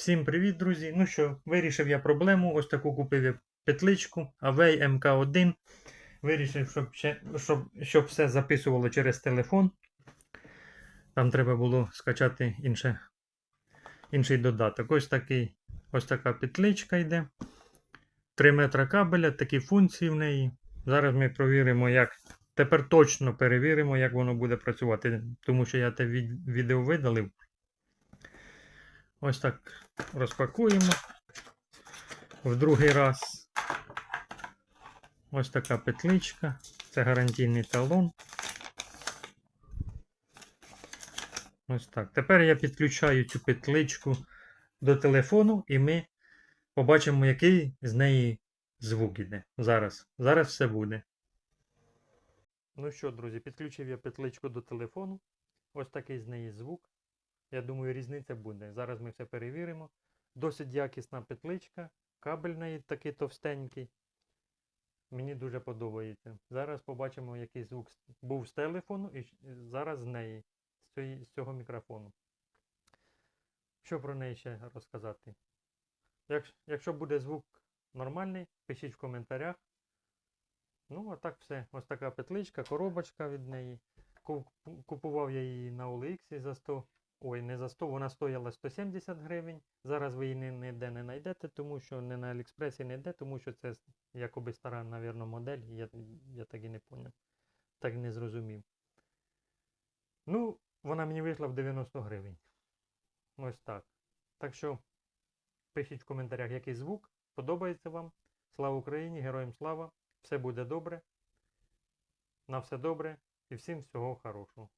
Всім привіт, друзі! Ну що, вирішив я проблему. Ось таку купив я петличку Avei MK1. Вирішив, щоб, ще, щоб, щоб все записувало через телефон. Там треба було скачати інше, інший додаток. Ось, такий, ось така петличка йде. 3 метра кабеля, такі функції в неї. Зараз ми провіримо, як. Тепер точно перевіримо, як воно буде працювати. Тому що я те відео видалив. Ось так розпакуємо. В другий раз. Ось така петличка. Це гарантійний талон. Ось так. Тепер я підключаю цю петличку до телефону і ми побачимо, який з неї звук іде. Зараз. Зараз все буде. Ну що, друзі, підключив я петличку до телефону. Ось такий з неї звук. Я думаю, різниця буде. Зараз ми все перевіримо. Досить якісна петличка, кабель неї такий товстенький. Мені дуже подобається. Зараз побачимо, який звук був з телефону і зараз з неї, з, цього мікрофону. Що про неї ще розказати? Якщо буде звук нормальний, пишіть в коментарях. Ну, а так все. Ось така петличка, коробочка від неї. Купував я її на OLX за 100. Ой, не за 100, вона стояла 170 гривень. Зараз ви її ніде не знайдете, тому що не на Аліекспресі не йде, тому що це якоби стара, навірно, модель. Я, я так і не поняв. Так не зрозумів. Ну, вона мені вийшла в 90 гривень. Ось так. Так що пишіть в коментарях, який звук. Подобається вам. Слава Україні! Героям слава! Все буде добре. На все добре і всім всього хорошого.